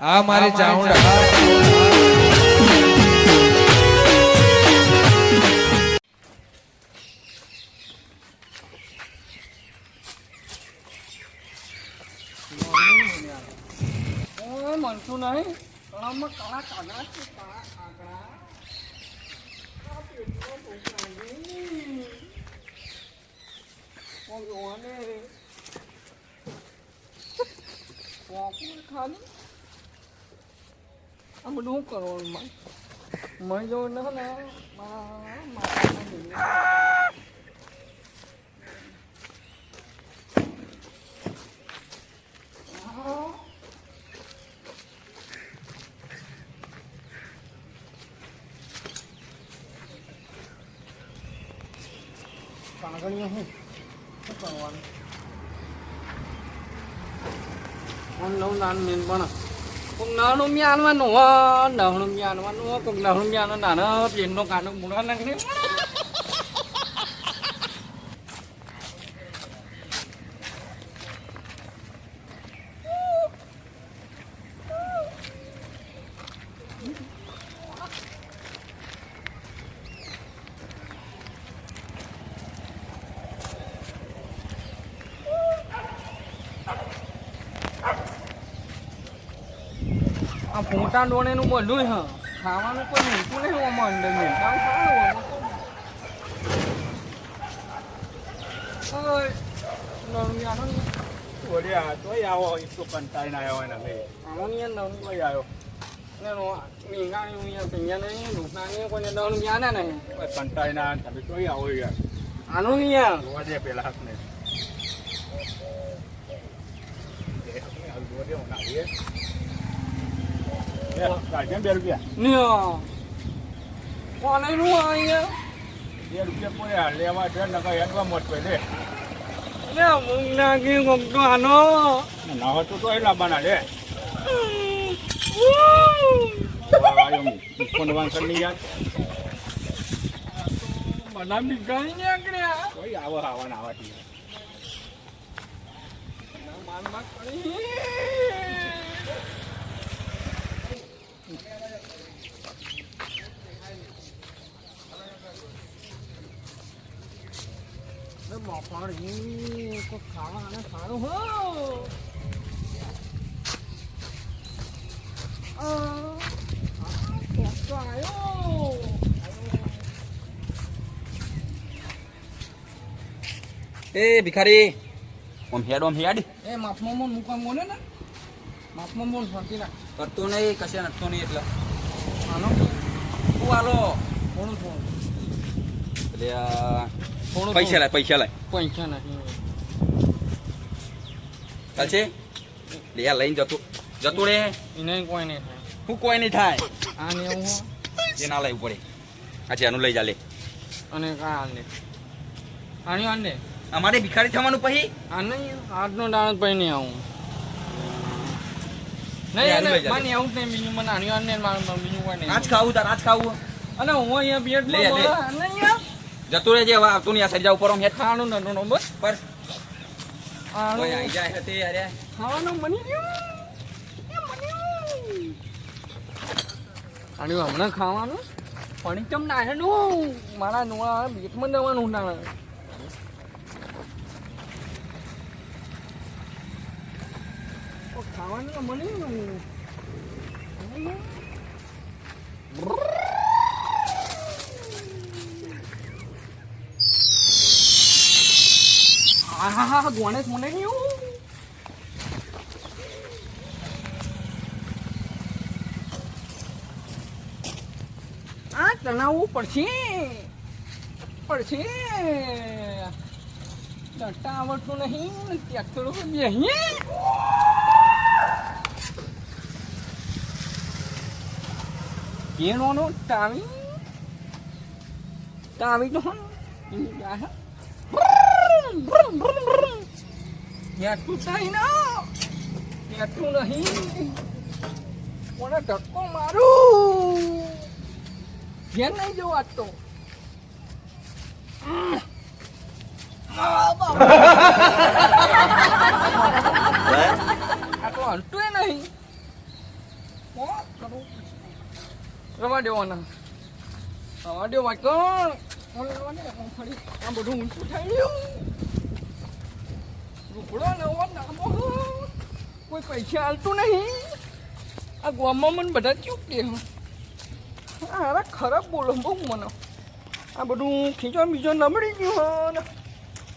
આ મારી ચાઉંડા મનસું નહીં. કણામાં કાળા કાગડા છે કાગડા જોવાને પોપકોર્ન ખાલી. આ બધું શું કરવાનું માં મેં જો ન ને મા- માથામાં દુનિયા. આ કાગળિયા શું શું કરવાનું ઓન નવું નાનું મેન પણ કોક નાનું મ્યાનવાનું હો નાનું મ્યાનવાનું નાનું પેનનો કાનો મૂળા નાખીને. આ ફોટા ડોણેનું બધું હ. ખાવાનું કોઈ મૂકવું નહીં આમાં અંદર મેલતા ખાવાનું ઓય નાનું મ્યાનો ને. ઓડિયા તોય આવો ઈસો કંટાળીને આવ્યો હોય ને હવે આવો ને નાનું તોય આવ્યો ને નો મીંગાણી ઉયા પૈયા નહીં કંટાળીને આવે ને આવો બે રૂપિયા કોને નું અહીંયા બે રૂપિયા પોયા લેવા છે નકર હેડવા મોટ પે લે લે મૂંગ નાખી કોક તો આનો ના હોય તો તોય લાવવાના લે બધા બીગાઈ નીકળ્યા તોય આવો આવવાના આવાથી માર માર કરી. અરે બાપાડી કોઈ ખાવા સારું હો આ, આ, તો આયો એ ભિખારી. ઓમ હેડ ઓમ હેડ. એ માફમાં મોન મુકા મોને ને. માફમાં મોન ફરતી ના કરતો નહીં કશે નતો નહીં એટલે. આનો તું આલો કોણ ફોન એટલે પૈસા લાય પૈસા લાય. પૈસા નથી ચાલશે લે આ લઈને જતું જતું રે એને કોઈ નહીં થાય. હું કોઈ નહીં થાય. આ ને હું એ ના લાવવું પડે અચ્છા આનું લઈ જા લે. અને કા આને આની આને અમારે ભિખારી થવાનું પછી? આ નહીં આજનો દાણો પછી નહીં આવું. નહીં મને આવું જ નહીં બીજું મને આની આને મારે મારે બીજું કોઈ નહીં. આજ ખાવું તાર આજ ખાવું. અને હું અહીંયા બેડ લે, લે. નહીં જતું રહેજે હવે આવતું નહીં આ સજા ઉપર હેઠ ખાવાનું નતું નો બસ પર. આનું જાય હતી અરે. ખાવાનું બની ગયું. હમણાં ખાવાનું? પાણી ચમ નાહેનું મારા નોળા બેટમાં જવાનું ના. ખાવાનું તો હા હા હા ગોણેશ મને ગયું આ તણાવવું પડશે. પડશે. ચડતા આવડતું નહીં ત્યાં ઉપર બેહીએ. ટાવી ટાવી તો હન નેટું થાય ના. નહીં. કોને ધક્કો મારું? ઘેર નહીં જવું તો. આ તો હલતું નહીં. રવા દેવાના રવા દેવા કોણ આ બધું ઊંચું થઈ ગયું. કોઈ પૈસા હાલતું નહીં. આ ગામમાં મને બધા ચૂક દે હા ખરાબ બોલો બહુ મને. આ બધું ખીચો બીજો નબળી ગયું ને.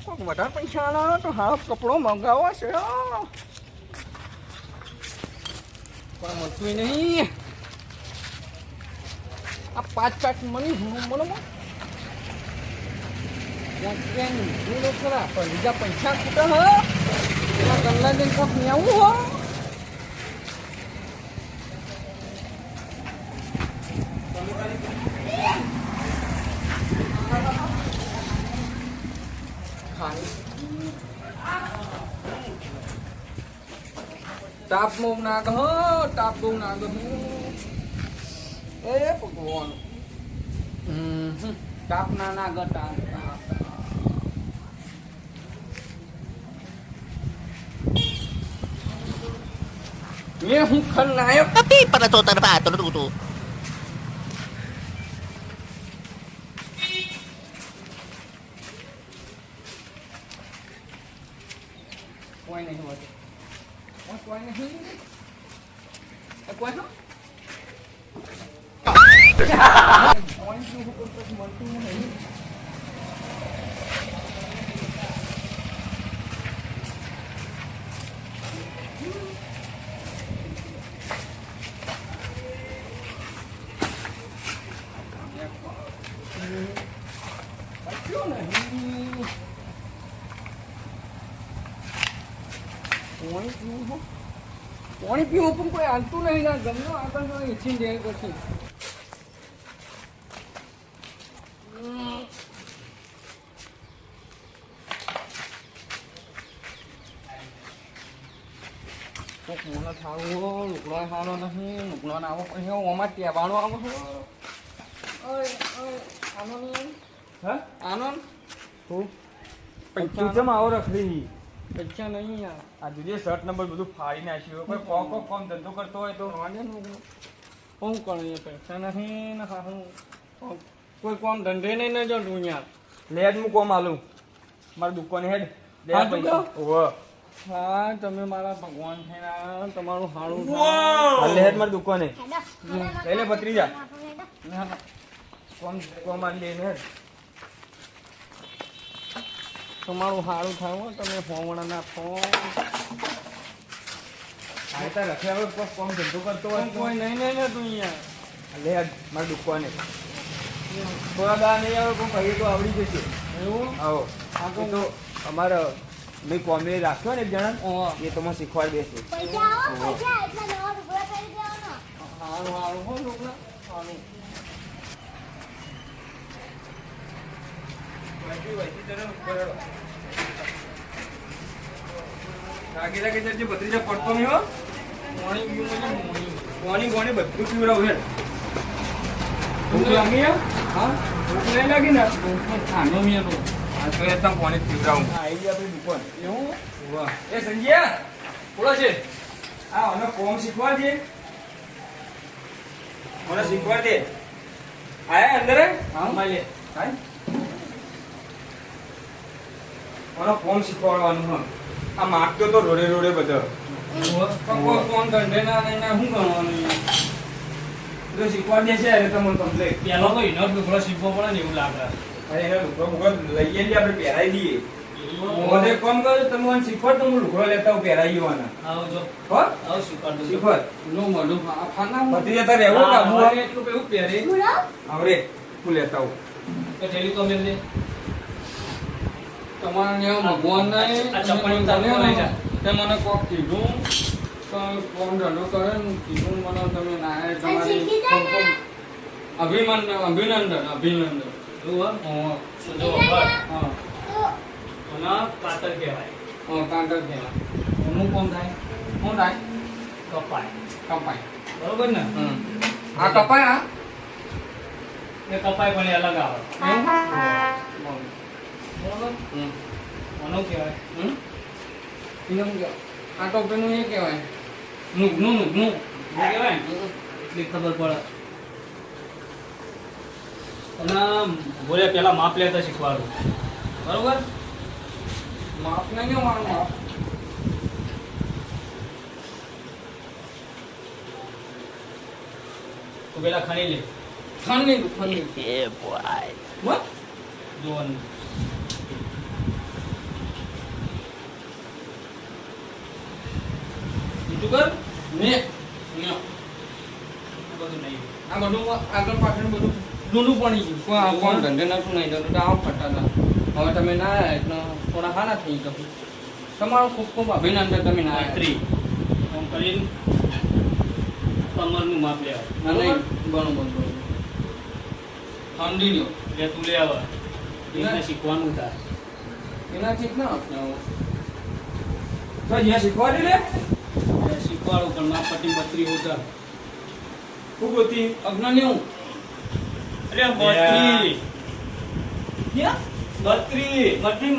કોઈક વધારે પૈસા આલા તો હાફ કપડો મંગાવવા છે. પણ મળતું નહીં. આ પાંચ પાંચ મની હું મને ખરા પણ બીજા પૈસા ખૂટા હો. એમાં ગલ્લા જઈને કોક નહીં આવું હો તાપ બહુ નાગ હ તાપ બહુ નાગ હું એ ભગવાન હમ હમ. તાપ ના નાગ તાપ તાપ, તાપ. મેં હું ખલનાયક Tapi pada tu tak dapat tu tu. કોઈ નહીં હોતું કોઈ કોઈ નહીં એ કોઈ હા કોઈ શું હુકમ પછી મળતું નહીં પત્યો નહીં પાણી પીવું હો પીવું પણ કોઈ હાલતું નહીં ના ગમનો આગળ તો ઈચ્છી જાય પછી. કોક મને થાવું હો લુકડો ખાવાનો નહીં લુકડો ના આવો પછી ઓમાં આવો હો. ઓય આનંદ આનો આનંદ હા? આનો? તું ચમ આવો રખડી? પૈસા નહીં યાર. આ જુદી શર્ટ નંબર બધું ફાડી નાખ્યું કોઈ કોક કોક કોમ ધંધો કરતો હોય તો વાંધો નહીં હું એ પૈસા નહીં ને હા હું કોઈ કોમ ધંધે નહીં ને જો તું યાર. લે જ હું કોમ આલું મારી દુકાન હેડ. લે હા, પૈસા. તું હા તમે મારા ભગવાન છે ને તમારું લે હેડ મારી દુકાને. લઈ લે ભત્રીજા. કોમ કોમ આલી લઈને હેડ. તમારું સારું થાય હો તમે ફોવણા ના આ તો રખ્યા વગર કોક કોમ ધંધો કરતો હોય કોઈ નહીં નહીં ને તું યાર લે મારી દુકાને થોડા દા નહીં આવે કોઈ કહીએ તો આવડી જશે. એવું? આવો. તો મેં કોમે રાખ્યો ને એક જણા એ તો શીખવાડી દેશે. પૈસા આવો પૈસા એટલા નવા લુગડા કરી દેવાનો. સારું સારું હો છોકરા રાગી રાગી જજે ભત્રીજા પડતો નહીં હો. પાણી પીવું મને પાણી. કોની બધું પીવડાવું હેડ ભૂખ લાગી હે? હા? ભૂખ નહીં લાગી ને? ખાનો મેં તો હા તો એ તમ કોની પીવડાવું. આ આવી આપણી દુકાન. એવું? વાહ. એ સંજ્યા બોલો છે. આ મને કોમ દે મને શીખવા દે. આયા અંદર હા? માલે હાય મને ફોન શીખવાડવાનું હમ આ માગતો તો રોડે રોડે બધો. ફોન ધંધે ના નહીં ને શું કરવાનું યાર શીખવાડી દેશે એટલે તમને કમ્પ્લેટ પેલો તો એનો જ શીખવો પડે ને એવું લાગે. અરે એનો લુગડો બુગડો લઈએ જઈએ આપણે પહેરાઈ દઈએ. મોદે કોમ કરું તમે મને શીખવાડ તો હું લુગડો લેતા હું પહેરાઈ જવાના જો. હો? આવો શીખવાડ. શીખવાડ. નો મોઢું આ ખાના પતિ જતા રહેવું હા, કાબુ એટલું પેવું પહેરે. આવરે હું લેતા હું તો જેલી તો મેં દે. તમારા જેવા ભગવાન નહીં મને કોક કીધું તો કોમ ધંધો કરે ને કીધું મને તમે ના. તમારી અભિનંદન અભિનંદન અભિનંદન. કાતર કહેવાય. હા કાંકર કહેવાય. એનું કોણ થાય? શું થાય? કપાય. કપાય. બરોબર ને? હમ. આ કપાય આ એ કપાય પણ એ અલગ આવે. એવું બરોબર કહેવાય? હમ? એનું કે આ ટોપીનું એ કહેવાય. નુગનું નુગનું કહેવાય? એટલી ખબર પડે. અને બોલે પેલા માપ લેતા શીખવાડું. બરોબર? માપ નહીં મારું માપ તો પેલા ખણી લે. ખણી ખંડી એ બોય જોવાનું બીજું કર. ને બધું નહીં. આ બધું આગળ પાછળ બધું જૂનું પડી ગયું કોણ ધંધે નતું નહીં તો આવ ફરતા હતા. હવે તમે ના આવ્યા એટલે થોડા હારા થઈ ગયું. તમારું ખૂબ ખૂબ અભિનંદન તમે ના ત્રી આમ કરીને કમરનું માપ લેવા. નહીં. બરોબર? બરોબર સમજી લ્યો એટલે તું લે આવા. એને શીખવાનું થાય. એના જ ના શીખવાડી લે. પણ માપ પટ્ટી બત્રી હોતા ખૂબ હતી અજ્ઞાની હું. અરે બત્રી. બત્રી. બત્રી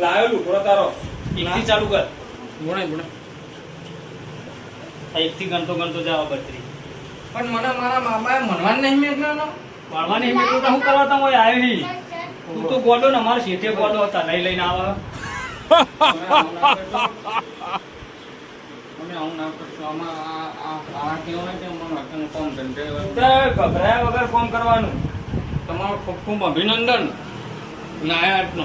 લાવ્યો લુકડો તારો. એકથી ચાલુ કર. ગુણાય ગુણાય એકથી ગણતો ગણતો જાવ બત્રી. પણ મને મારા મામાએ મનવાન નહીં મેં ભણવાની એમ એટલું તો હું કરવા તા હોય? આવી નહીં. તું તો ગોડો ને અમારા શેઠે ગોડો હતા. લઈ લઈને આવે. અમે આવું ના કરશું આમાં આ આ આ કે મને વાંચવાનું કોમ ધંધે ગભરાયા વગર ફોન કરવાનું. તમારો ખૂબ ખૂબ અભિનંદન નાયાતનો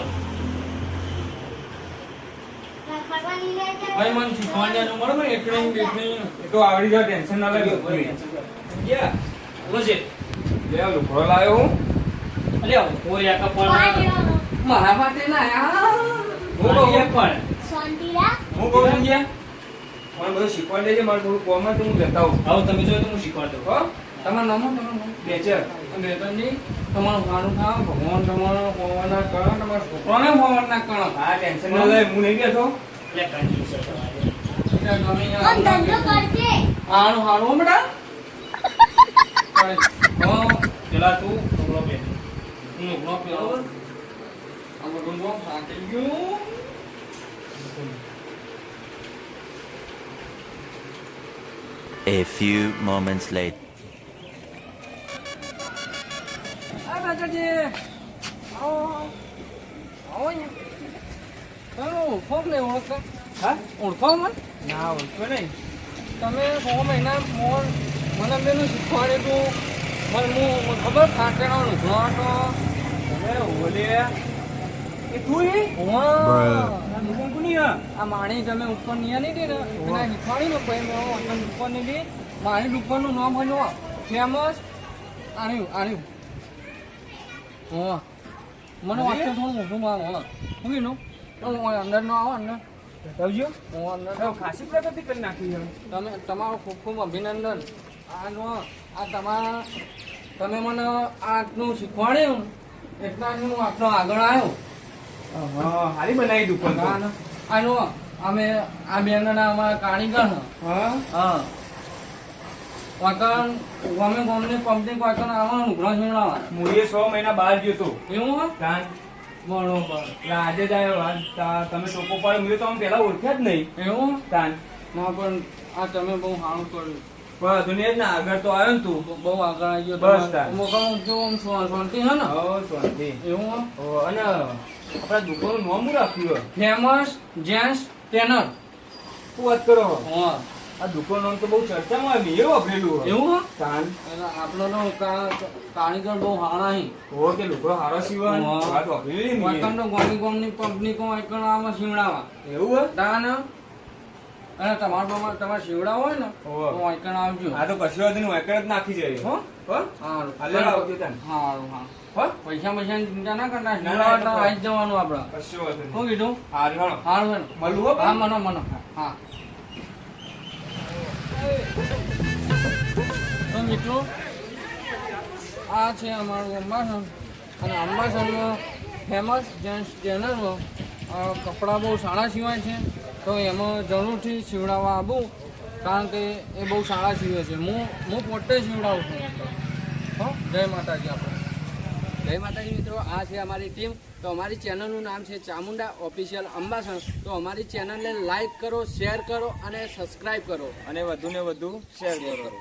ફરવાની લે છે ભાઈ મને શીખવાડવાનું મળે ને એકડી એકડી એ તો આવડી જાય ટેન્શન ના લાગે. ગયા બોલો લે લુકડો લાવ્યો હું. અલ્યા કોઈ આકા મારા માટે ના હું કહું? પણ. શાંતિલા હું કહું ગયા મને બધું શીખવાડી દેજે મારે થોડું કોમ તો હું લેતા આવું. આવો તમે જોયો તો હું શીખવાડ દઉં. હો? તમારું નામ? તમારું બેચર મેતનજી તમારું સારું ખાવ ભગવાન તમારો ભગવાનના કરો તમારા છોકરાને ભગવાનના કરો હા ટેન્શન ના લે હું નહીં બેઠો. એટલે કન્ફ્યુઝન હારું હારું હો બેટા. હા. પેલા તું કપડો પહેર. હું ઉભરો પેલો આમ જો થાકી ગયું. A few moments later. આ કાકાજી આવો આવો અહીંયા તમે ઓળખો કે નહીં ઓળખતા હા ઓળખો મને ના ઓળખો નહીં તમે છ મહિના મોર મને બેનું શીખવાડ્યું હતું મને હું ખબર ખાટેનો લુગડો હતો તમે ઓલે એ તું એ વાહ. આ લુકડો કોની હા આ માણી તમે ઉપર નહીં આની હતી ને એના શીખવાડી ને મેં ઉપર નહીં હતી માણી ઉપરનું નામ બન્યું ફેમસ આણ્યું આણ્યું. હા. મને વાંચે થોડું મોટું મારું હા. હું અંદર નો આવો અંદર. બતાવજો હું અંદર ખાસી પ્રગતિ કરી નાખી તમે તમારો ખૂબ ખૂબ અભિનંદન. આનો આ તમારા તમે મને આટલું શીખવાડ્યું એટલા હું આટલો આગળ આવ્યો. હારી બનાવી દુકાન આનો અમે આ બેનના અમારા કારીગર. હા? વાકણ ગમે ગમે કંપની વાકણ આવવાનું ઘણા છીણાવા હું સો મહિના બહાર ગયો તો. એવું કાન બરોબર. એટલે આજે જ આવ્યો. તમે ટોકો પાડે મેં તો આમ પેલા ઓળખ્યા જ નહીં. એવું કાન ના પણ આ તમે બહુ સારું કર્યું. દુનિયા જ ને આગળ તો આવ્યો ને તું. બહુ- આગળ આવી ગયો બસ તમારે. જો શાંતિ છે ને? શાંતિ. એવું અને આપણા દુકાનનું નામ શું રાખ્યું ફેમસ જેન્ટ્સ ટેનર શું વાત કરો? હા. આ દુકાન નામ તો બહુ ચર્ચામાં આવી એવું વાપરેલું. એવું? કાન આપણો કા- કારીગર બહુ સારા હી. હો કે લોકો હારો સિવાય. વાત વાપરેલી ને વાતનો ગોમી ગોમની પબ્લિક વાકણ આમાં સીવડાવા એવું હોય? તાન. અને તમારા બામાં તમારે શિવડા હોય ને. તો વાંકણ આવજો. આ તો કશું વાંધો વાંકણ જ નાખી જાય. હો? હારું. આવજો તાન. હારું, હા. હો? પૈસા ની ચિંતા ના કરતા તો તો આવી જવાનું કશું વાંધો શું કીધું? હારું હાલો. હારું. મળવું હો હા મનો મનો. હા. તો મિત્રો આ છે અમારું અંબાસન. અને અંબાસનમાં ફેમસ જેન્ટ્સ ચેનલમાં કપડાં બહુ સારા સિવાય છે. તો એમાં જરૂરથી સીવડાવવા આવું, કારણ કે એ બહુ સારા સીવે છે. હું હું પોતે સીવડાવું છું. હો, જય માતાજી આપણે જય માતાજી મિત્રો, આ છે અમારી ટીમ તો અમારી ચેનલનું નામ છે ચામુંડા ઓફિશિયલ અંબાસણ. તો અમારી ચેનલને લાઈક કરો શેર કરો અને સબસ્ક્રાઈબ કરો. અને વધુને વધુ શેર કરો.